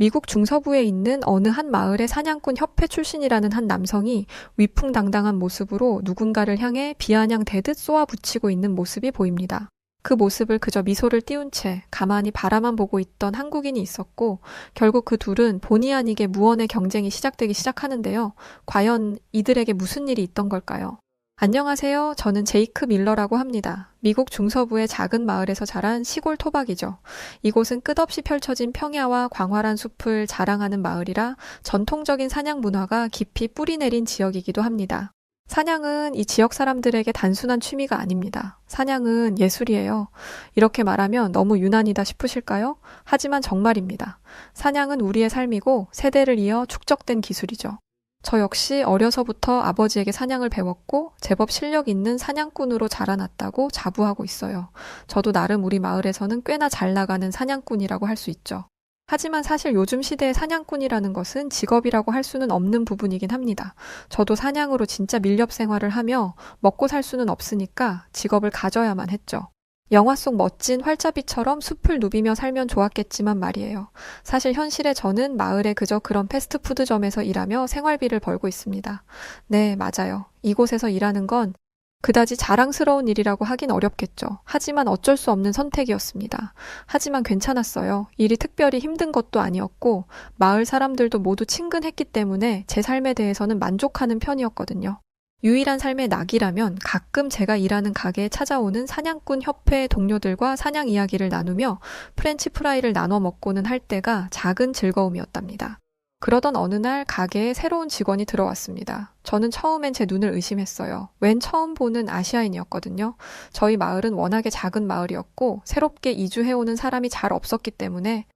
미국 중서부에 있는 어느 한 마을의 사냥꾼 협회 출신이라는 한 남성이 위풍당당한 모습으로 누군가를 향해 비아냥대듯 쏘아붙이고 있는 모습이 보입니다. 그 모습을 그저 미소를 띄운 채 가만히 바라만 보고 있던 한국인이 있었고 결국 그 둘은 본의 아니게 무언의 경쟁이 시작되기 시작하는데요. 과연 이들에게 무슨 일이 있던 걸까요? 안녕하세요. 저는 제이크 밀러라고 합니다. 미국 중서부의 작은 마을에서 자란 시골 토박이죠. 이곳은 끝없이 펼쳐진 평야와 광활한 숲을 자랑하는 마을이라 전통적인 사냥 문화가 깊이 뿌리 내린 지역이기도 합니다. 사냥은 이 지역 사람들에게 단순한 취미가 아닙니다. 사냥은 예술이에요. 이렇게 말하면 너무 유난이다 싶으실까요? 하지만 정말입니다. 사냥은 우리의 삶이고 세대를 이어 축적된 기술이죠. 저 역시 어려서부터 아버지에게 사냥을 배웠고 제법 실력 있는 사냥꾼으로 자라났다고 자부하고 있어요. 저도 나름 우리 마을에서는 꽤나 잘 나가는 사냥꾼이라고 할 수 있죠. 하지만 사실 요즘 시대의 사냥꾼이라는 것은 직업이라고 할 수는 없는 부분이긴 합니다. 저도 사냥으로 진짜 밀렵 생활을 하며 먹고 살 수는 없으니까 직업을 가져야만 했죠. 영화 속 멋진 활자비처럼 숲을 누비며 살면 좋았겠지만 말이에요. 사실 현실의 저는 마을에 그저 그런 패스트푸드점에서 일하며 생활비를 벌고 있습니다. 네, 맞아요. 이곳에서 일하는 건 그다지 자랑스러운 일이라고 하긴 어렵겠죠. 하지만 어쩔 수 없는 선택이었습니다. 하지만 괜찮았어요. 일이 특별히 힘든 것도 아니었고, 마을 사람들도 모두 친근했기 때문에 제 삶에 대해서는 만족하는 편이었거든요. 유일한 삶의 낙이라면 가끔 제가 일하는 가게에 찾아오는 사냥꾼 협회 동료들과 사냥 이야기를 나누며 프렌치 프라이를 나눠 먹고는 할 때가 작은 즐거움이었답니다. 그러던 어느 날 가게에 새로운 직원이 들어왔습니다. 저는 처음엔 제 눈을 의심했어요. 웬 처음 보는 아시아인이었거든요. 저희 마을은 워낙에 작은 마을이었고 새롭게 이주해오는 사람이 잘 없었기 때문에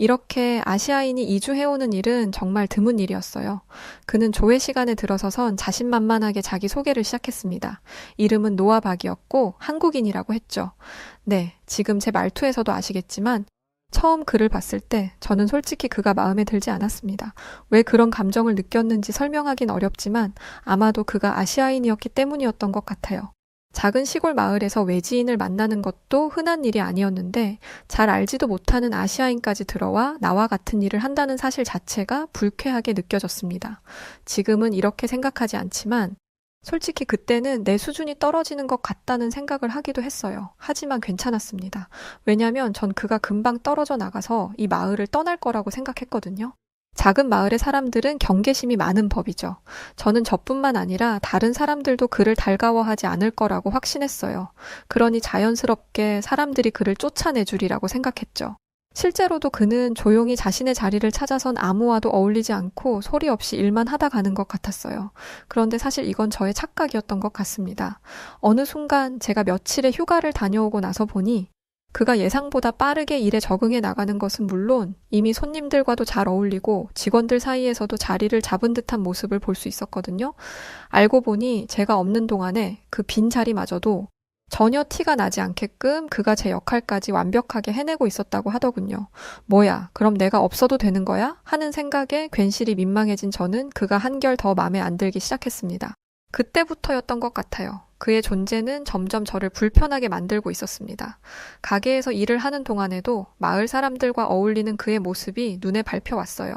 이렇게 아시아인이 이주해오는 일은 정말 드문 일이었어요. 그는 조회 시간에 들어서선 자신만만하게 자기 소개를 시작했습니다. 이름은 노아박이었고 한국인이라고 했죠. 네, 지금 제 말투에서도 아시겠지만 처음 그를 봤을 때 저는 솔직히 그가 마음에 들지 않았습니다. 왜 그런 감정을 느꼈는지 설명하긴 어렵지만 아마도 그가 아시아인이었기 때문이었던 것 같아요. 작은 시골 마을에서 외지인을 만나는 것도 흔한 일이 아니었는데 잘 알지도 못하는 아시아인까지 들어와 나와 같은 일을 한다는 사실 자체가 불쾌하게 느껴졌습니다. 지금은 이렇게 생각하지 않지만 솔직히 그때는 내 수준이 떨어지는 것 같다는 생각을 하기도 했어요. 하지만 괜찮았습니다. 왜냐면 전 그가 금방 떨어져 나가서 이 마을을 떠날 거라고 생각했거든요. 작은 마을의 사람들은 경계심이 많은 법이죠. 저는 저뿐만 아니라 다른 사람들도 그를 달가워하지 않을 거라고 확신했어요. 그러니 자연스럽게 사람들이 그를 쫓아내 주리라고 생각했죠. 실제로도 그는 조용히 자신의 자리를 찾아선 아무와도 어울리지 않고 소리 없이 일만 하다 가는 것 같았어요. 그런데 사실 이건 저의 착각이었던 것 같습니다. 어느 순간 제가 며칠의 휴가를 다녀오고 나서 보니 그가 예상보다 빠르게 일에 적응해 나가는 것은 물론 이미 손님들과도 잘 어울리고 직원들 사이에서도 자리를 잡은 듯한 모습을 볼 수 있었거든요. 알고 보니 제가 없는 동안에 그 빈 자리마저도 전혀 티가 나지 않게끔 그가 제 역할까지 완벽하게 해내고 있었다고 하더군요. 뭐야, 그럼 내가 없어도 되는 거야? 하는 생각에 괜시리 민망해진 저는 그가 한결 더 마음에 안 들기 시작했습니다. 그때부터였던 것 같아요. 그의 존재는 점점 저를 불편하게 만들고 있었습니다. 가게에서 일을 하는 동안에도 마을 사람들과 어울리는 그의 모습이 눈에 밟혀왔어요.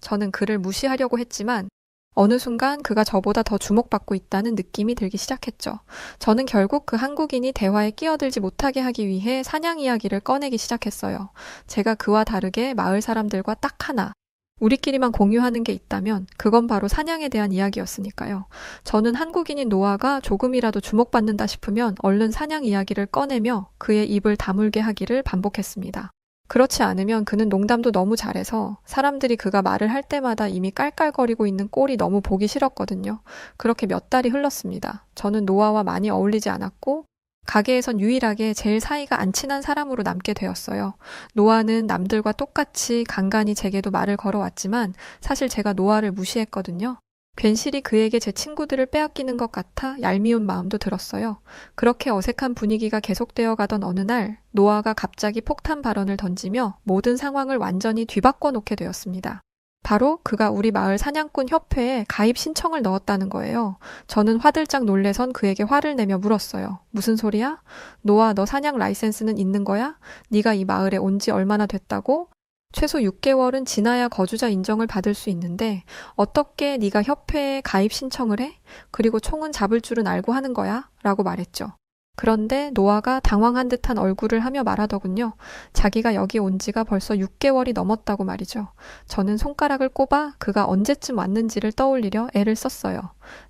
저는 그를 무시하려고 했지만 어느 순간 그가 저보다 더 주목받고 있다는 느낌이 들기 시작했죠. 저는 결국 그 한국인이 대화에 끼어들지 못하게 하기 위해 사냥 이야기를 꺼내기 시작했어요. 제가 그와 다르게 마을 사람들과 딱 하나, 우리끼리만 공유하는 게 있다면 그건 바로 사냥에 대한 이야기였으니까요. 저는 한국인인 노아가 조금이라도 주목받는다 싶으면 얼른 사냥 이야기를 꺼내며 그의 입을 다물게 하기를 반복했습니다. 그렇지 않으면 그는 농담도 너무 잘해서 사람들이 그가 말을 할 때마다 이미 깔깔거리고 있는 꼴이 너무 보기 싫었거든요. 그렇게 몇 달이 흘렀습니다. 저는 노아와 많이 어울리지 않았고 가게에선 유일하게 제일 사이가 안 친한 사람으로 남게 되었어요. 노아는 남들과 똑같이 간간히 제게도 말을 걸어왔지만 사실 제가 노아를 무시했거든요. 괜시리 그에게 제 친구들을 빼앗기는 것 같아 얄미운 마음도 들었어요. 그렇게 어색한 분위기가 계속되어 가던 어느 날, 노아가 갑자기 폭탄 발언을 던지며 모든 상황을 완전히 뒤바꿔 놓게 되었습니다. 바로 그가 우리 마을 사냥꾼 협회에 가입 신청을 넣었다는 거예요. 저는 화들짝 놀래선 그에게 화를 내며 물었어요. 무슨 소리야? 노아 너 사냥 라이센스는 있는 거야? 네가 이 마을에 온 지 얼마나 됐다고? 최소 6개월은 지나야 거주자 인정을 받을 수 있는데 어떻게 네가 협회에 가입 신청을 해? 그리고 총은 잡을 줄은 알고 하는 거야? 라고 말했죠. 그런데 노아가 당황한 듯한 얼굴을 하며 말하더군요. 자기가 여기 온 지가 벌써 6개월이 넘었다고 말이죠. 저는 손가락을 꼽아 그가 언제쯤 왔는지를 떠올리려 애를 썼어요.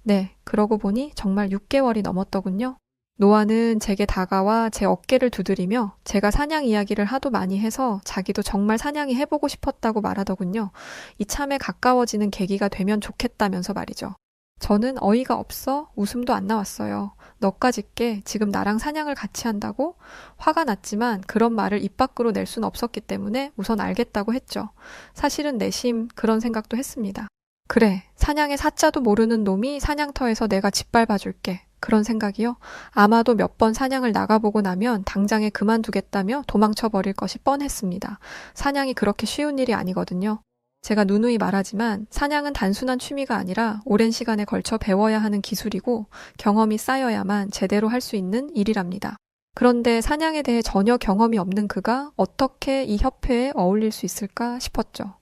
네, 그러고 보니 정말 6개월이 넘었더군요. 노아는 제게 다가와 제 어깨를 두드리며 제가 사냥 이야기를 하도 많이 해서 자기도 정말 사냥이 해보고 싶었다고 말하더군요. 이참에 가까워지는 계기가 되면 좋겠다면서 말이죠. 저는 어이가 없어 웃음도 안 나왔어요. 너까 짓게 지금 나랑 사냥을 같이 한다고? 화가 났지만 그런 말을 입 밖으로 낼 수는 없었기 때문에 우선 알겠다고 했죠. 사실은 내심 그런 생각도 했습니다. 그래, 사냥의 사자도 모르는 놈이 사냥터에서 내가 짓밟아 줄게. 그런 생각이요. 아마도 몇 번 사냥을 나가보고 나면 당장에 그만두겠다며 도망쳐 버릴 것이 뻔했습니다. 사냥이 그렇게 쉬운 일이 아니거든요. 제가 누누이 말하지만 사냥은 단순한 취미가 아니라 오랜 시간에 걸쳐 배워야 하는 기술이고 경험이 쌓여야만 제대로 할 수 있는 일이랍니다. 그런데 사냥에 대해 전혀 경험이 없는 그가 어떻게 이 협회에 어울릴 수 있을까 싶었죠.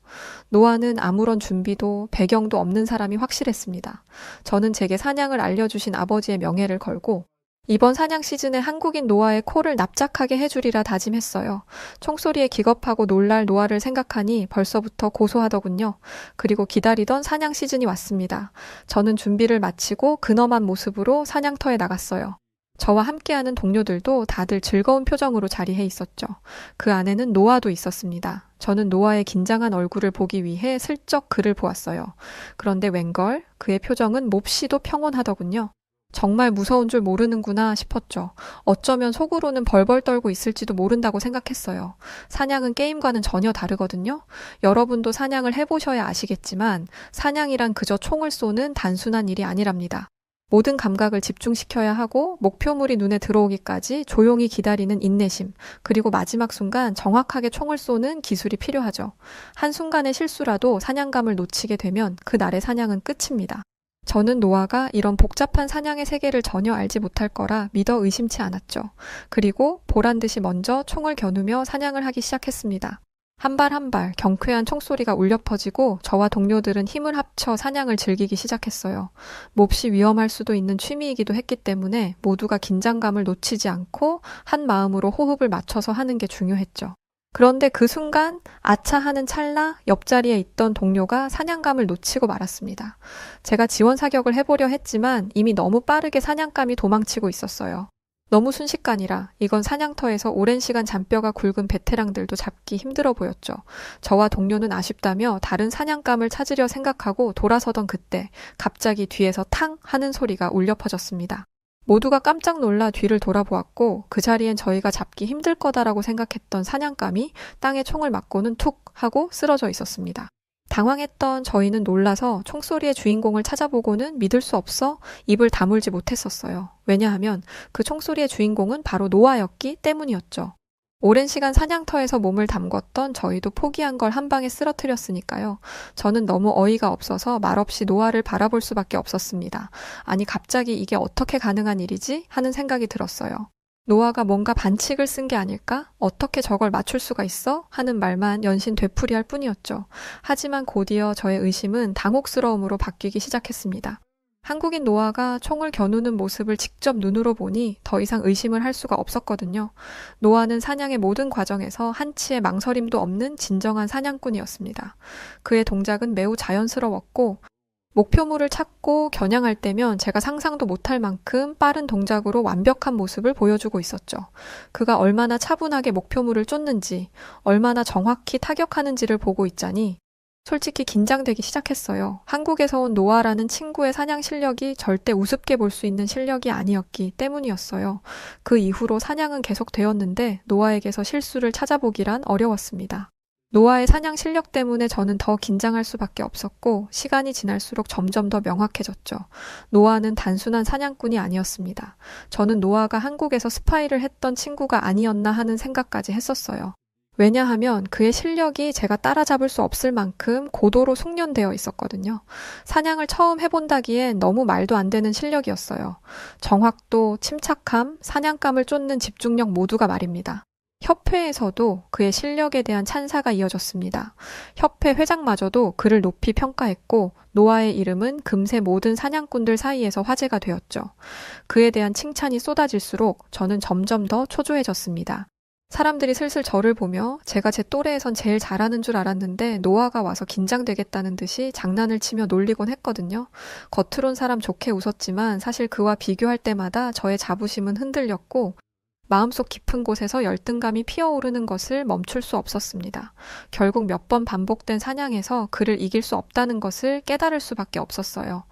노아는 아무런 준비도 배경도 없는 사람이 확실했습니다. 저는 제게 사냥을 알려주신 아버지의 명예를 걸고 이번 사냥 시즌에 한국인 노아의 코를 납작하게 해주리라 다짐했어요. 총소리에 기겁하고 놀랄 노아를 생각하니 벌써부터 고소하더군요. 그리고 기다리던 사냥 시즌이 왔습니다. 저는 준비를 마치고 근엄한 모습으로 사냥터에 나갔어요. 저와 함께하는 동료들도 다들 즐거운 표정으로 자리해 있었죠. 그 안에는 노아도 있었습니다. 저는 노아의 긴장한 얼굴을 보기 위해 슬쩍 그를 보았어요. 그런데 웬걸 그의 표정은 몹시도 평온하더군요. 정말 무서운 줄 모르는구나 싶었죠. 어쩌면 속으로는 벌벌 떨고 있을지도 모른다고 생각했어요. 사냥은 게임과는 전혀 다르거든요. 여러분도 사냥을 해보셔야 아시겠지만 사냥이란 그저 총을 쏘는 단순한 일이 아니랍니다. 모든 감각을 집중시켜야 하고 목표물이 눈에 들어오기까지 조용히 기다리는 인내심, 그리고 마지막 순간 정확하게 총을 쏘는 기술이 필요하죠. 한순간의 실수라도 사냥감을 놓치게 되면 그날의 사냥은 끝입니다. 저는 노아가 이런 복잡한 사냥의 세계를 전혀 알지 못할 거라 믿어 의심치 않았죠. 그리고 보란 듯이 먼저 총을 겨누며 사냥을 하기 시작했습니다. 한 발 한 발 경쾌한 총소리가 울려 퍼지고 저와 동료들은 힘을 합쳐 사냥을 즐기기 시작했어요. 몹시 위험할 수도 있는 취미이기도 했기 때문에 모두가 긴장감을 놓치지 않고 한 마음으로 호흡을 맞춰서 하는 게 중요했죠. 그런데 그 순간 아차 하는 찰나 옆자리에 있던 동료가 사냥감을 놓치고 말았습니다. 제가 지원 사격을 해보려 했지만 이미 너무 빠르게 사냥감이 도망치고 있었어요. 너무 순식간이라 이건 사냥터에서 오랜 시간 잔뼈가 굵은 베테랑들도 잡기 힘들어 보였죠. 저와 동료는 아쉽다며 다른 사냥감을 찾으려 생각하고 돌아서던 그때 갑자기 뒤에서 탕 하는 소리가 울려 퍼졌습니다. 모두가 깜짝 놀라 뒤를 돌아보았고 그 자리엔 저희가 잡기 힘들 거다라고 생각했던 사냥감이 땅에 총을 맞고는 툭 하고 쓰러져 있었습니다. 당황했던 저희는 놀라서 총소리의 주인공을 찾아보고는 믿을 수 없어 입을 다물지 못했었어요. 왜냐하면 그 총소리의 주인공은 바로 노아였기 때문이었죠. 오랜 시간 사냥터에서 몸을 담궜던 저희도 포기한 걸 한 방에 쓰러뜨렸으니까요. 저는 너무 어이가 없어서 말없이 노아를 바라볼 수밖에 없었습니다. 아니, 갑자기 이게 어떻게 가능한 일이지? 하는 생각이 들었어요. 노아가 뭔가 반칙을 쓴 게 아닐까? 어떻게 저걸 맞출 수가 있어? 하는 말만 연신 되풀이할 뿐이었죠. 하지만 곧이어 저의 의심은 당혹스러움으로 바뀌기 시작했습니다. 한국인 노아가 총을 겨누는 모습을 직접 눈으로 보니 더 이상 의심을 할 수가 없었거든요. 노아는 사냥의 모든 과정에서 한치의 망설임도 없는 진정한 사냥꾼이었습니다. 그의 동작은 매우 자연스러웠고 목표물을 찾고 겨냥할 때면 제가 상상도 못할 만큼 빠른 동작으로 완벽한 모습을 보여주고 있었죠. 그가 얼마나 차분하게 목표물을 쫓는지, 얼마나 정확히 타격하는지를 보고 있자니 솔직히 긴장되기 시작했어요. 한국에서 온 노아라는 친구의 사냥 실력이 절대 우습게 볼 수 있는 실력이 아니었기 때문이었어요. 그 이후로 사냥은 계속되었는데 노아에게서 실수를 찾아보기란 어려웠습니다. 노아의 사냥 실력 때문에 저는 더 긴장할 수밖에 없었고 시간이 지날수록 점점 더 명확해졌죠. 노아는 단순한 사냥꾼이 아니었습니다. 저는 노아가 한국에서 스파이를 했던 친구가 아니었나 하는 생각까지 했었어요. 왜냐하면 그의 실력이 제가 따라잡을 수 없을 만큼 고도로 숙련되어 있었거든요. 사냥을 처음 해본다기엔 너무 말도 안 되는 실력이었어요. 정확도, 침착함, 사냥감을 쫓는 집중력 모두가 말입니다. 협회에서도 그의 실력에 대한 찬사가 이어졌습니다. 협회 회장마저도 그를 높이 평가했고 노아의 이름은 금세 모든 사냥꾼들 사이에서 화제가 되었죠. 그에 대한 칭찬이 쏟아질수록 저는 점점 더 초조해졌습니다. 사람들이 슬슬 저를 보며 제가 제 또래에선 제일 잘하는 줄 알았는데 노아가 와서 긴장되겠다는 듯이 장난을 치며 놀리곤 했거든요. 겉으론 사람 좋게 웃었지만 사실 그와 비교할 때마다 저의 자부심은 흔들렸고 마음속 깊은 곳에서 열등감이 피어오르는 것을 멈출 수 없었습니다. 결국 몇 번 반복된 사냥에서 그를 이길 수 없다는 것을 깨달을 수밖에 없었어요.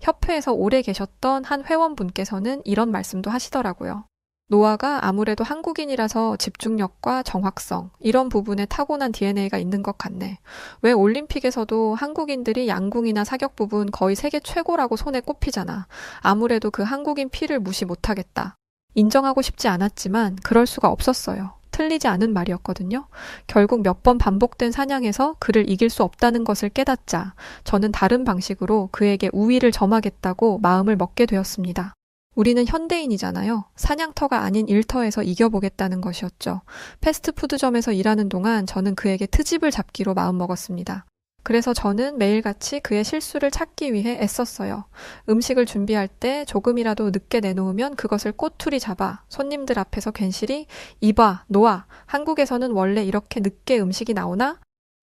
협회에서 오래 계셨던 한 회원분께서는 이런 말씀도 하시더라고요. 노아가 아무래도 한국인이라서 집중력과 정확성, 이런 부분에 타고난 DNA가 있는 것 같네. 왜 올림픽에서도 한국인들이 양궁이나 사격 부분 거의 세계 최고라고 손에 꼽히잖아. 아무래도 그 한국인 피를 무시 못하겠다. 인정하고 싶지 않았지만 그럴 수가 없었어요. 틀리지 않은 말이었거든요. 결국 몇 번 반복된 사냥에서 그를 이길 수 없다는 것을 깨닫자 저는 다른 방식으로 그에게 우위를 점하겠다고 마음을 먹게 되었습니다. 우리는 현대인이잖아요. 사냥터가 아닌 일터에서 이겨보겠다는 것이었죠. 패스트푸드점에서 일하는 동안 저는 그에게 트집을 잡기로 마음먹었습니다. 그래서 저는 매일같이 그의 실수를 찾기 위해 애썼어요. 음식을 준비할 때 조금이라도 늦게 내놓으면 그것을 꼬투리 잡아 손님들 앞에서 괜시리 이봐, 노아, 한국에서는 원래 이렇게 늦게 음식이 나오나?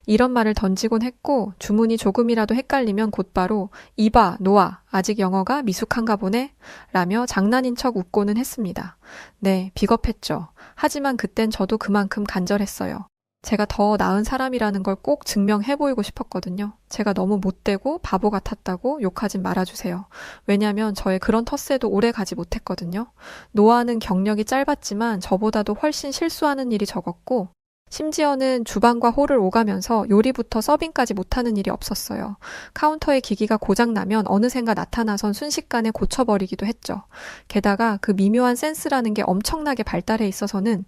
이런 말을 던지곤 했고 주문이 조금이라도 헷갈리면 곧바로 이봐, 노아, 아직 영어가 미숙한가 보네? 라며 장난인 척 웃고는 했습니다. 네, 비겁했죠. 하지만 그땐 저도 그만큼 간절했어요. 제가 더 나은 사람이라는 걸 꼭 증명해 보이고 싶었거든요. 제가 너무 못되고 바보 같았다고 욕하진 말아주세요. 왜냐면 저의 그런 텃세도 오래 가지 못했거든요. 노아는 경력이 짧았지만 저보다도 훨씬 실수하는 일이 적었고 심지어는 주방과 홀을 오가면서 요리부터 서빙까지 못하는 일이 없었어요. 카운터의 기기가 고장나면 어느샌가 나타나선 순식간에 고쳐버리기도 했죠. 게다가 그 미묘한 센스라는 게 엄청나게 발달해 있어서는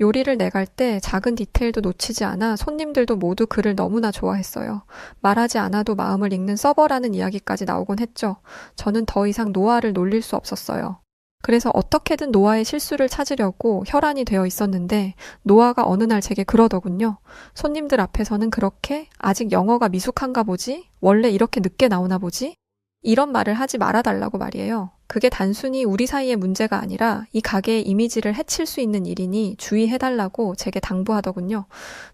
요리를 내갈 때 작은 디테일도 놓치지 않아 손님들도 모두 그를 너무나 좋아했어요. 말하지 않아도 마음을 읽는 서버라는 이야기까지 나오곤 했죠. 저는 더 이상 노아를 놀릴 수 없었어요. 그래서 어떻게든 노아의 실수를 찾으려고 혈안이 되어 있었는데 노아가 어느 날 제게 그러더군요. 손님들 앞에서는 그렇게 아직 영어가 미숙한가 보지? 원래 이렇게 늦게 나오나 보지? 이런 말을 하지 말아달라고 말이에요. 그게 단순히 우리 사이의 문제가 아니라 이 가게의 이미지를 해칠 수 있는 일이니 주의해달라고 제게 당부하더군요.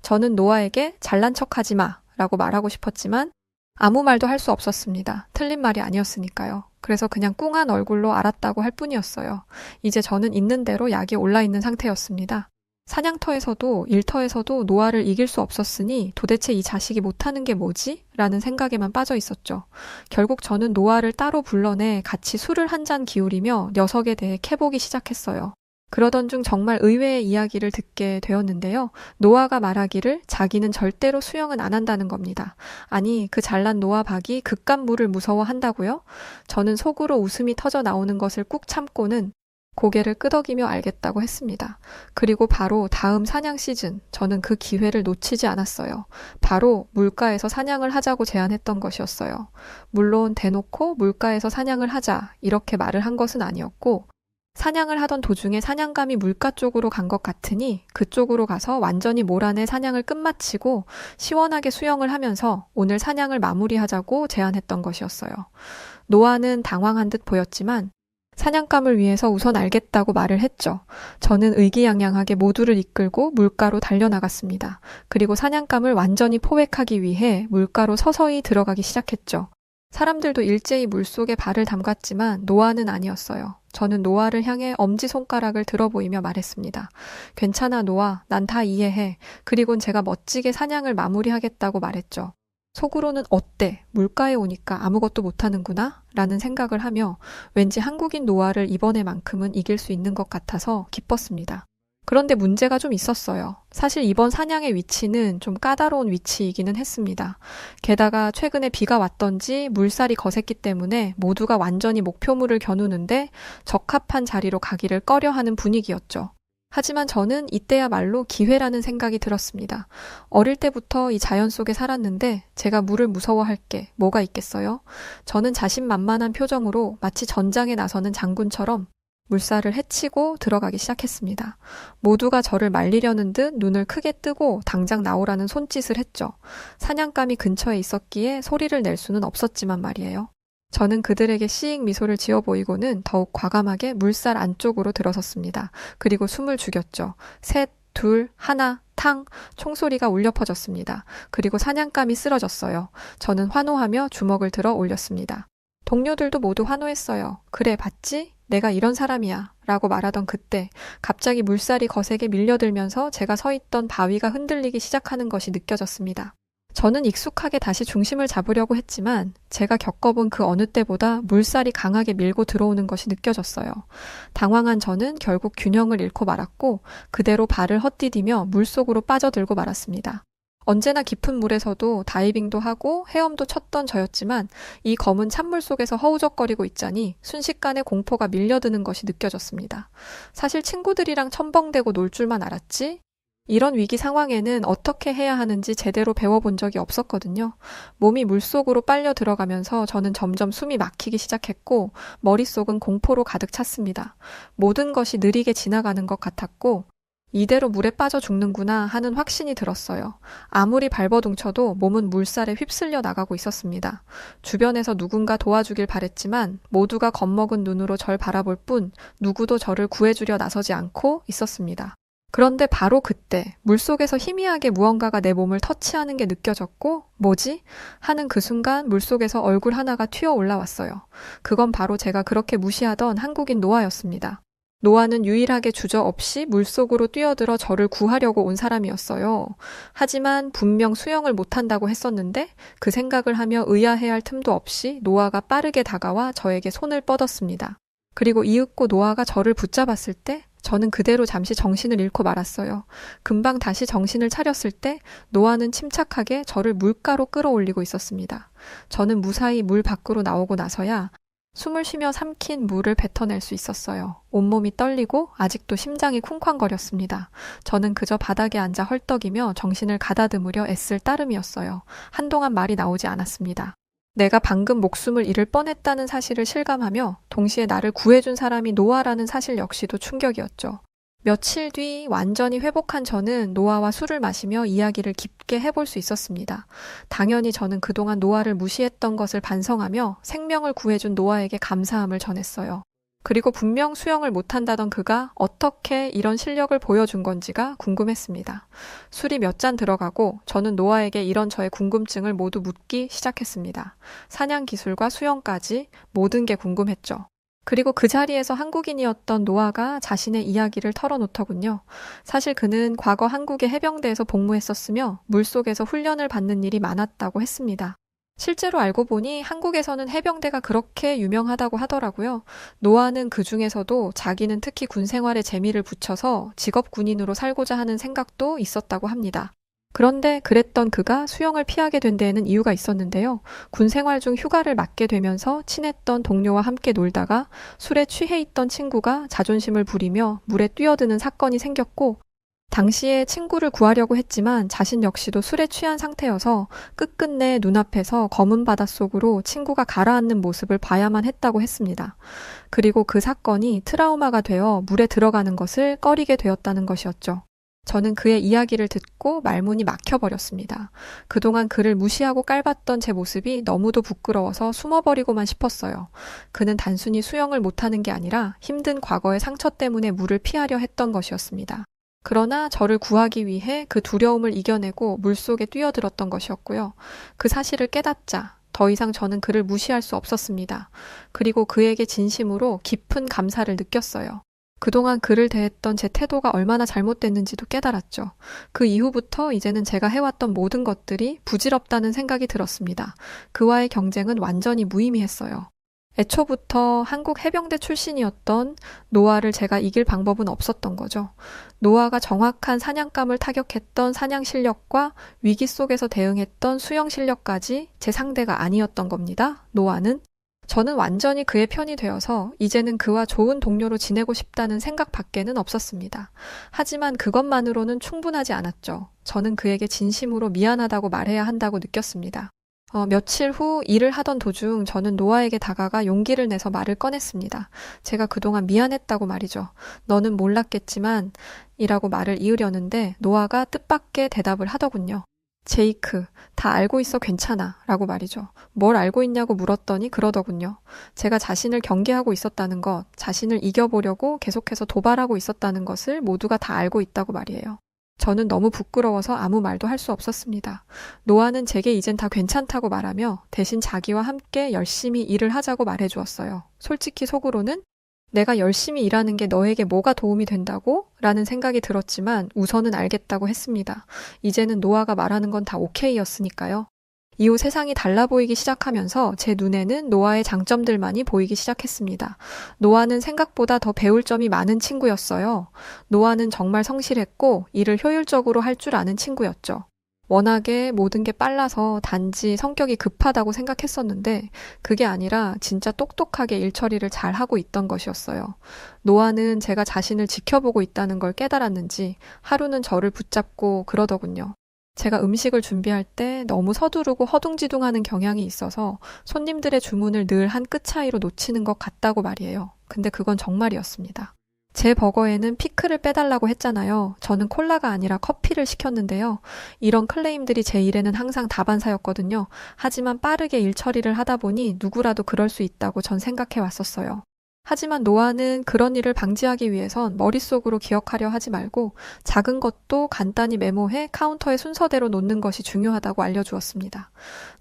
저는 노아에게 잘난 척 하지 마 라고 말하고 싶었지만 아무 말도 할 수 없었습니다. 틀린 말이 아니었으니까요. 그래서 그냥 꿍한 얼굴로 알았다고 할 뿐이었어요. 이제 저는 있는 대로 약이 올라 있는 상태였습니다. 사냥터에서도 일터에서도 노아를 이길 수 없었으니 도대체 이 자식이 못하는 게 뭐지? 라는 생각에만 빠져 있었죠. 결국 저는 노아를 따로 불러내 같이 술을 한 잔 기울이며 녀석에 대해 캐보기 시작했어요. 그러던 중 정말 의외의 이야기를 듣게 되었는데요. 노아가 말하기를 자기는 절대로 수영은 안 한다는 겁니다. 아니, 그 잘난 노아 박이 극간물을 무서워한다고요? 저는 속으로 웃음이 터져 나오는 것을 꾹 참고는 고개를 끄덕이며 알겠다고 했습니다. 그리고 바로 다음 사냥 시즌, 저는 그 기회를 놓치지 않았어요. 바로 물가에서 사냥을 하자고 제안했던 것이었어요. 물론 대놓고 물가에서 사냥을 하자, 이렇게 말을 한 것은 아니었고, 사냥을 하던 도중에 사냥감이 물가 쪽으로 간 것 같으니 그쪽으로 가서 완전히 몰아내 사냥을 끝마치고 시원하게 수영을 하면서 오늘 사냥을 마무리하자고 제안했던 것이었어요. 노아는 당황한 듯 보였지만 사냥감을 위해서 우선 알겠다고 말을 했죠. 저는 의기양양하게 모두를 이끌고 물가로 달려나갔습니다. 그리고 사냥감을 완전히 포획하기 위해 물가로 서서히 들어가기 시작했죠. 사람들도 일제히 물속에 발을 담갔지만 노아는 아니었어요. 저는 노아를 향해 엄지손가락을 들어 보이며 말했습니다. 괜찮아, 노아. 난 다 이해해. 그리곤 제가 멋지게 사냥을 마무리하겠다고 말했죠. 속으로는 어때? 물가에 오니까 아무것도 못하는구나? 라는 생각을 하며 왠지 한국인 노아를 이번에만큼은 이길 수 있는 것 같아서 기뻤습니다. 그런데 문제가 좀 있었어요. 사실 이번 사냥의 위치는 좀 까다로운 위치이기는 했습니다. 게다가 최근에 비가 왔던지 물살이 거셌기 때문에 모두가 완전히 목표물을 겨누는데 적합한 자리로 가기를 꺼려 하는 분위기였죠. 하지만 저는 이때야말로 기회라는 생각이 들었습니다. 어릴 때부터 이 자연 속에 살았는데 제가 물을 무서워할 게 뭐가 있겠어요? 저는 자신만만한 표정으로 마치 전장에 나서는 장군처럼 물살을 헤치고 들어가기 시작했습니다. 모두가 저를 말리려는 듯 눈을 크게 뜨고 당장 나오라는 손짓을 했죠. 사냥감이 근처에 있었기에 소리를 낼 수는 없었지만 말이에요. 저는 그들에게 시익 미소를 지어 보이고는 더욱 과감하게 물살 안쪽으로 들어섰습니다. 그리고 숨을 죽였죠. 셋, 둘, 하나, 탕, 총소리가 울려 퍼졌습니다. 그리고 사냥감이 쓰러졌어요. 저는 환호하며 주먹을 들어 올렸습니다. 동료들도 모두 환호했어요. 그래, 봤지? 내가 이런 사람이야. 라고 말하던 그때 갑자기 물살이 거세게 밀려들면서 제가 서 있던 바위가 흔들리기 시작하는 것이 느껴졌습니다. 저는 익숙하게 다시 중심을 잡으려고 했지만 제가 겪어본 그 어느 때보다 물살이 강하게 밀고 들어오는 것이 느껴졌어요. 당황한 저는 결국 균형을 잃고 말았고 그대로 발을 헛디디며 물속으로 빠져들고 말았습니다. 언제나 깊은 물에서도 다이빙도 하고 헤엄도 쳤던 저였지만 이 검은 찬물 속에서 허우적거리고 있자니 순식간에 공포가 밀려드는 것이 느껴졌습니다. 사실 친구들이랑 첨벙대고 놀 줄만 알았지 이런 위기 상황에는 어떻게 해야 하는지 제대로 배워본 적이 없었거든요. 몸이 물속으로 빨려 들어가면서 저는 점점 숨이 막히기 시작했고 머릿속은 공포로 가득 찼습니다. 모든 것이 느리게 지나가는 것 같았고 이대로 물에 빠져 죽는구나 하는 확신이 들었어요. 아무리 발버둥쳐도 몸은 물살에 휩쓸려 나가고 있었습니다. 주변에서 누군가 도와주길 바랬지만 모두가 겁먹은 눈으로 절 바라볼 뿐 누구도 저를 구해주려 나서지 않고 있었습니다. 그런데 바로 그때 물속에서 희미하게 무언가가 내 몸을 터치하는 게 느껴졌고 뭐지? 하는 그 순간 물속에서 얼굴 하나가 튀어 올라왔어요. 그건 바로 제가 그렇게 무시하던 한국인 노아였습니다. 노아는 유일하게 주저없이 물속으로 뛰어들어 저를 구하려고 온 사람이었어요. 하지만 분명 수영을 못한다고 했었는데 그 생각을 하며 의아해할 틈도 없이 노아가 빠르게 다가와 저에게 손을 뻗었습니다. 그리고 이윽고 노아가 저를 붙잡았을 때 저는 그대로 잠시 정신을 잃고 말았어요. 금방 다시 정신을 차렸을 때 노아는 침착하게 저를 물가로 끌어올리고 있었습니다. 저는 무사히 물 밖으로 나오고 나서야 숨을 쉬며 삼킨 물을 뱉어낼 수 있었어요. 온몸이 떨리고 아직도 심장이 쿵쾅거렸습니다. 저는 그저 바닥에 앉아 헐떡이며 정신을 가다듬으려 애쓸 따름이었어요. 한동안 말이 나오지 않았습니다. 내가 방금 목숨을 잃을 뻔했다는 사실을 실감하며 동시에 나를 구해준 사람이 노아라는 사실 역시도 충격이었죠. 며칠 뒤 완전히 회복한 저는 노아와 술을 마시며 이야기를 깊게 해볼 수 있었습니다. 당연히 저는 그동안 노아를 무시했던 것을 반성하며 생명을 구해준 노아에게 감사함을 전했어요. 그리고 분명 수영을 못한다던 그가 어떻게 이런 실력을 보여준 건지가 궁금했습니다. 술이 몇 잔 들어가고 저는 노아에게 이런 저의 궁금증을 모두 묻기 시작했습니다. 사냥 기술과 수영까지 모든 게 궁금했죠. 그리고 그 자리에서 한국인이었던 노아가 자신의 이야기를 털어놓더군요. 사실 그는 과거 한국의 해병대에서 복무했었으며 물속에서 훈련을 받는 일이 많았다고 했습니다. 실제로 알고 보니 한국에서는 해병대가 그렇게 유명하다고 하더라고요. 노아는 그 중에서도 자기는 특히 군 생활에 재미를 붙여서 직업 군인으로 살고자 하는 생각도 있었다고 합니다. 그런데 그랬던 그가 수영을 피하게 된 데에는 이유가 있었는데요. 군 생활 중 휴가를 맞게 되면서 친했던 동료와 함께 놀다가 술에 취해 있던 친구가 자존심을 부리며 물에 뛰어드는 사건이 생겼고 당시에 친구를 구하려고 했지만 자신 역시도 술에 취한 상태여서 끝끝내 눈앞에서 검은 바닷속으로 친구가 가라앉는 모습을 봐야만 했다고 했습니다. 그리고 그 사건이 트라우마가 되어 물에 들어가는 것을 꺼리게 되었다는 것이었죠. 저는 그의 이야기를 듣고 말문이 막혀버렸습니다. 그동안 그를 무시하고 깔봤던 제 모습이 너무도 부끄러워서 숨어버리고만 싶었어요. 그는 단순히 수영을 못하는 게 아니라 힘든 과거의 상처 때문에 물을 피하려 했던 것이었습니다. 그러나 저를 구하기 위해 그 두려움을 이겨내고 물속에 뛰어들었던 것이었고요. 그 사실을 깨닫자 더 이상 저는 그를 무시할 수 없었습니다. 그리고 그에게 진심으로 깊은 감사를 느꼈어요. 그동안 그를 대했던 제 태도가 얼마나 잘못됐는지도 깨달았죠. 그 이후부터 이제는 제가 해왔던 모든 것들이 부질없다는 생각이 들었습니다. 그와의 경쟁은 완전히 무의미했어요. 애초부터 한국 해병대 출신이었던 노아를 제가 이길 방법은 없었던 거죠. 노아가 정확한 사냥감을 타격했던 사냥 실력과 위기 속에서 대응했던 수영 실력까지 제 상대가 아니었던 겁니다. 노아는. 저는 완전히 그의 편이 되어서 이제는 그와 좋은 동료로 지내고 싶다는 생각 밖에는 없었습니다. 하지만 그것만으로는 충분하지 않았죠. 저는 그에게 진심으로 미안하다고 말해야 한다고 느꼈습니다. 어, 며칠 후 일을 하던 도중 저는 노아에게 다가가 용기를 내서 말을 꺼냈습니다. 제가 그동안 미안했다고 말이죠. 너는 몰랐겠지만 이라고 말을 이으려는데 노아가 뜻밖의 대답을 하더군요. 제이크, 다 알고 있어 괜찮아. 라고 말이죠. 뭘 알고 있냐고 물었더니 그러더군요. 제가 자신을 경계하고 있었다는 것, 자신을 이겨보려고 계속해서 도발하고 있었다는 것을 모두가 다 알고 있다고 말이에요. 저는 너무 부끄러워서 아무 말도 할 수 없었습니다. 노아는 제게 이젠 다 괜찮다고 말하며 대신 자기와 함께 열심히 일을 하자고 말해주었어요. 솔직히 속으로는 내가 열심히 일하는 게 너에게 뭐가 도움이 된다고? 라는 생각이 들었지만 우선은 알겠다고 했습니다. 이제는 노아가 말하는 건 다 오케이였으니까요. 이후 세상이 달라 보이기 시작하면서 제 눈에는 노아의 장점들만이 보이기 시작했습니다. 노아는 생각보다 더 배울 점이 많은 친구였어요. 노아는 정말 성실했고 일을 효율적으로 할 줄 아는 친구였죠. 워낙에 모든 게 빨라서 단지 성격이 급하다고 생각했었는데 그게 아니라 진짜 똑똑하게 일 처리를 잘 하고 있던 것이었어요. 노아는 제가 자신을 지켜보고 있다는 걸 깨달았는지 하루는 저를 붙잡고 그러더군요. 제가 음식을 준비할 때 너무 서두르고 허둥지둥하는 경향이 있어서 손님들의 주문을 늘 한 끗 차이로 놓치는 것 같다고 말이에요. 근데 그건 정말이었습니다. 제 버거에는 피클을 빼달라고 했잖아요. 저는 콜라가 아니라 커피를 시켰는데요. 이런 클레임들이 제 일에는 항상 다반사였거든요. 하지만 빠르게 일 처리를 하다 보니 누구라도 그럴 수 있다고 전 생각해 왔었어요. 하지만 노아는 그런 일을 방지하기 위해선 머릿속으로 기억하려 하지 말고 작은 것도 간단히 메모해 카운터의 순서대로 놓는 것이 중요하다고 알려주었습니다.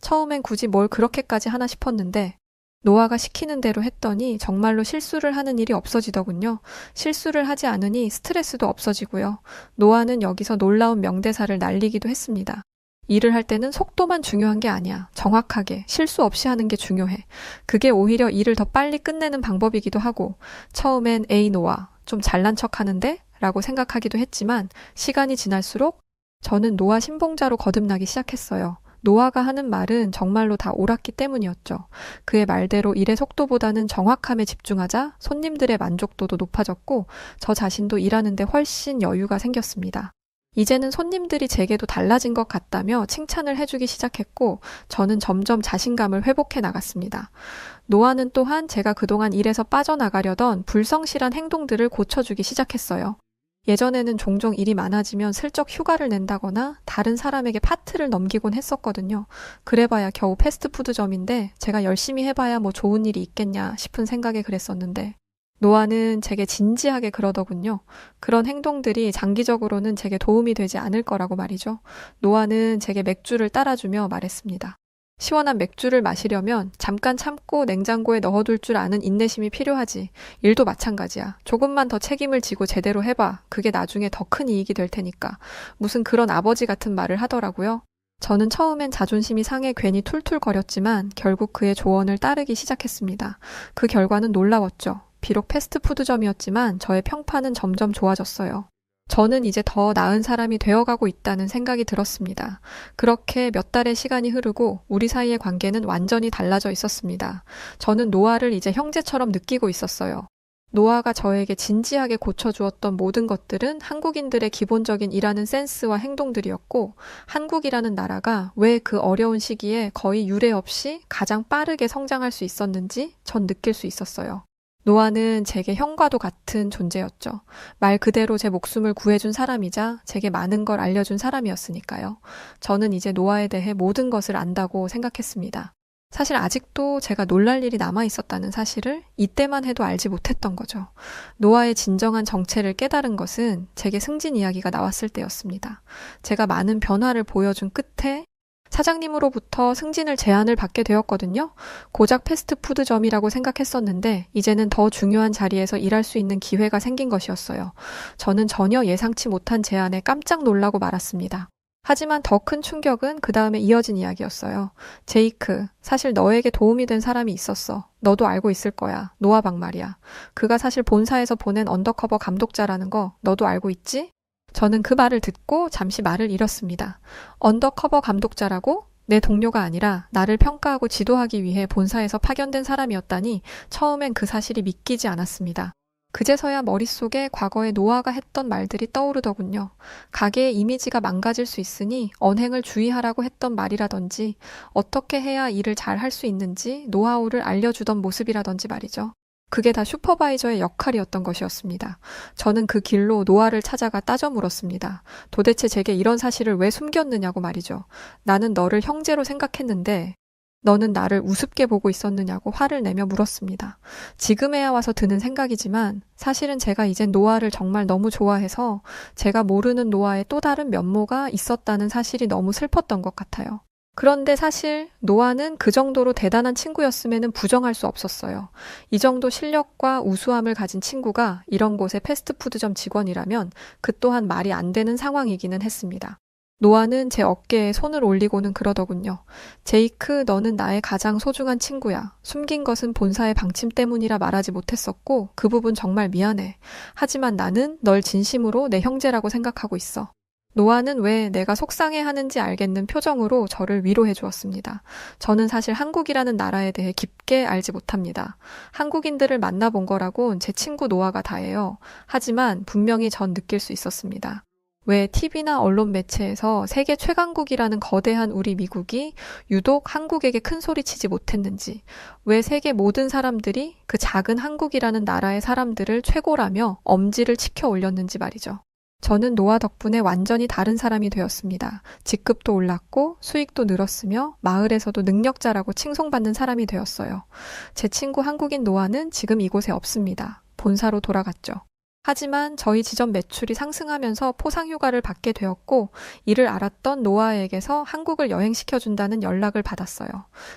처음엔 굳이 뭘 그렇게까지 하나 싶었는데 노아가 시키는 대로 했더니 정말로 실수를 하는 일이 없어지더군요. 실수를 하지 않으니 스트레스도 없어지고요. 노아는 여기서 놀라운 명대사를 날리기도 했습니다. 일을 할 때는 속도만 중요한 게 아니야. 정확하게, 실수 없이 하는 게 중요해. 그게 오히려 일을 더 빨리 끝내는 방법이기도 하고, 처음엔 에이 노아, 좀 잘난 척 하는데? 라고 생각하기도 했지만, 시간이 지날수록 저는 노아 신봉자로 거듭나기 시작했어요. 노아가 하는 말은 정말로 다 옳았기 때문이었죠. 그의 말대로 일의 속도보다는 정확함에 집중하자 손님들의 만족도도 높아졌고 저 자신도 일하는데 훨씬 여유가 생겼습니다. 이제는 손님들이 제게도 달라진 것 같다며 칭찬을 해주기 시작했고 저는 점점 자신감을 회복해 나갔습니다. 노아는 또한 제가 그동안 일에서 빠져나가려던 불성실한 행동들을 고쳐주기 시작했어요. 예전에는 종종 일이 많아지면 슬쩍 휴가를 낸다거나 다른 사람에게 파트를 넘기곤 했었거든요. 그래봐야 겨우 패스트푸드점인데 제가 열심히 해봐야 뭐 좋은 일이 있겠냐 싶은 생각에 그랬었는데 노아는 제게 진지하게 그러더군요. 그런 행동들이 장기적으로는 제게 도움이 되지 않을 거라고 말이죠. 노아는 제게 맥주를 따라주며 말했습니다. 시원한 맥주를 마시려면 잠깐 참고 냉장고에 넣어둘 줄 아는 인내심이 필요하지. 일도 마찬가지야. 조금만 더 책임을 지고 제대로 해봐. 그게 나중에 더 큰 이익이 될 테니까. 무슨 그런 아버지 같은 말을 하더라고요. 저는 처음엔 자존심이 상해 괜히 툴툴거렸지만 결국 그의 조언을 따르기 시작했습니다. 그 결과는 놀라웠죠. 비록 패스트푸드점이었지만 저의 평판은 점점 좋아졌어요. 저는 이제 더 나은 사람이 되어가고 있다는 생각이 들었습니다. 그렇게 몇 달의 시간이 흐르고 우리 사이의 관계는 완전히 달라져 있었습니다. 저는 노아를 이제 형제처럼 느끼고 있었어요. 노아가 저에게 진지하게 고쳐주었던 모든 것들은 한국인들의 기본적인 일하는 센스와 행동들이었고, 한국이라는 나라가 왜 그 어려운 시기에 거의 유례 없이 가장 빠르게 성장할 수 있었는지 전 느낄 수 있었어요. 노아는 제게 형과도 같은 존재였죠. 말 그대로 제 목숨을 구해준 사람이자 제게 많은 걸 알려준 사람이었으니까요. 저는 이제 노아에 대해 모든 것을 안다고 생각했습니다. 사실 아직도 제가 놀랄 일이 남아 있었다는 사실을 이때만 해도 알지 못했던 거죠. 노아의 진정한 정체를 깨달은 것은 제게 승진 이야기가 나왔을 때였습니다. 제가 많은 변화를 보여준 끝에 사장님으로부터 승진을 제안을 받게 되었거든요. 고작 패스트푸드점이라고 생각했었는데 이제는 더 중요한 자리에서 일할 수 있는 기회가 생긴 것이었어요. 저는 전혀 예상치 못한 제안에 깜짝 놀라고 말았습니다. 하지만 더 큰 충격은 그 다음에 이어진 이야기였어요. 제이크, 사실 너에게 도움이 된 사람이 있었어. 너도 알고 있을 거야. 노아박 말이야. 그가 사실 본사에서 보낸 언더커버 감독자라는 거 너도 알고 있지? 저는 그 말을 듣고 잠시 말을 잃었습니다. 언더커버 감독자라고? 내 동료가 아니라 나를 평가하고 지도하기 위해 본사에서 파견된 사람이었다니 처음엔 그 사실이 믿기지 않았습니다. 그제서야 머릿속에 과거의 노아가 했던 말들이 떠오르더군요. 가게의 이미지가 망가질 수 있으니 언행을 주의하라고 했던 말이라든지 어떻게 해야 일을 잘 할 수 있는지 노하우를 알려주던 모습이라든지 말이죠. 그게 다 슈퍼바이저의 역할이었던 것이었습니다. 저는 그 길로 노아를 찾아가 따져 물었습니다. 도대체 제게 이런 사실을 왜 숨겼느냐고 말이죠. 나는 너를 형제로 생각했는데 너는 나를 우습게 보고 있었느냐고 화를 내며 물었습니다. 지금에야 와서 드는 생각이지만 사실은 제가 이젠 노아를 정말 너무 좋아해서 제가 모르는 노아의 또 다른 면모가 있었다는 사실이 너무 슬펐던 것 같아요. 그런데 사실 노아는 그 정도로 대단한 친구였음에는 부정할 수 없었어요. 이 정도 실력과 우수함을 가진 친구가 이런 곳의 패스트푸드점 직원이라면 그 또한 말이 안 되는 상황이기는 했습니다. 노아는 제 어깨에 손을 올리고는 그러더군요. 제이크, 너는 나의 가장 소중한 친구야. 숨긴 것은 본사의 방침 때문이라 말하지 못했었고, 그 부분 정말 미안해. 하지만 나는 널 진심으로 내 형제라고 생각하고 있어. 노아는 왜 내가 속상해 하는지 알겠는 표정으로 저를 위로해 주었습니다. 저는 사실 한국이라는 나라에 대해 깊게 알지 못합니다. 한국인들을 만나본 거라곤 제 친구 노아가 다예요. 하지만 분명히 전 느낄 수 있었습니다. 왜 TV나 언론 매체에서 세계 최강국이라는 거대한 우리 미국이 유독 한국에게 큰 소리 치지 못했는지, 왜 세계 모든 사람들이 그 작은 한국이라는 나라의 사람들을 최고라며 엄지를 치켜 올렸는지 말이죠. 저는 노아 덕분에 완전히 다른 사람이 되었습니다. 직급도 올랐고 수익도 늘었으며 마을에서도 능력자라고 칭송받는 사람이 되었어요. 제 친구 한국인 노아는 지금 이곳에 없습니다. 본사로 돌아갔죠. 하지만 저희 지점 매출이 상승하면서 포상휴가를 받게 되었고 이를 알았던 노아에게서 한국을 여행시켜준다는 연락을 받았어요.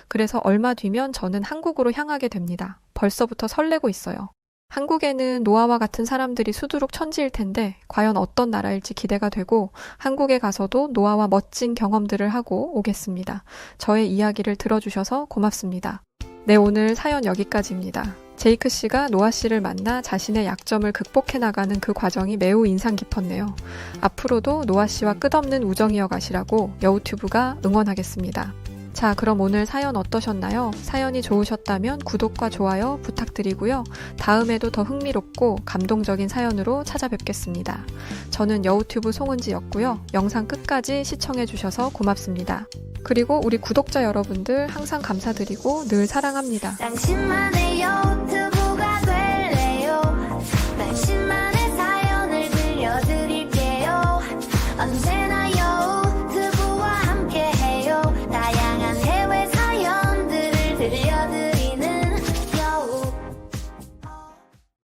그래서 얼마 뒤면 저는 한국으로 향하게 됩니다. 벌써부터 설레고 있어요. 한국에는 노아와 같은 사람들이 수두룩 천지일 텐데 과연 어떤 나라일지 기대가 되고 한국에 가서도 노아와 멋진 경험들을 하고 오겠습니다. 저의 이야기를 들어주셔서 고맙습니다. 네, 오늘 사연 여기까지입니다. 제이크 씨가 노아 씨를 만나 자신의 약점을 극복해 나가는 그 과정이 매우 인상 깊었네요. 앞으로도 노아 씨와 끝없는 우정이어 가시라고 여우튜브가 응원하겠습니다. 자, 그럼 오늘 사연 어떠셨나요? 사연이 좋으셨다면 구독과 좋아요 부탁드리고요. 다음에도 더 흥미롭고 감동적인 사연으로 찾아뵙겠습니다. 저는 여우튜브 송은지였고요. 영상 끝까지 시청해주셔서 고맙습니다. 그리고 우리 구독자 여러분들 항상 감사드리고 늘 사랑합니다.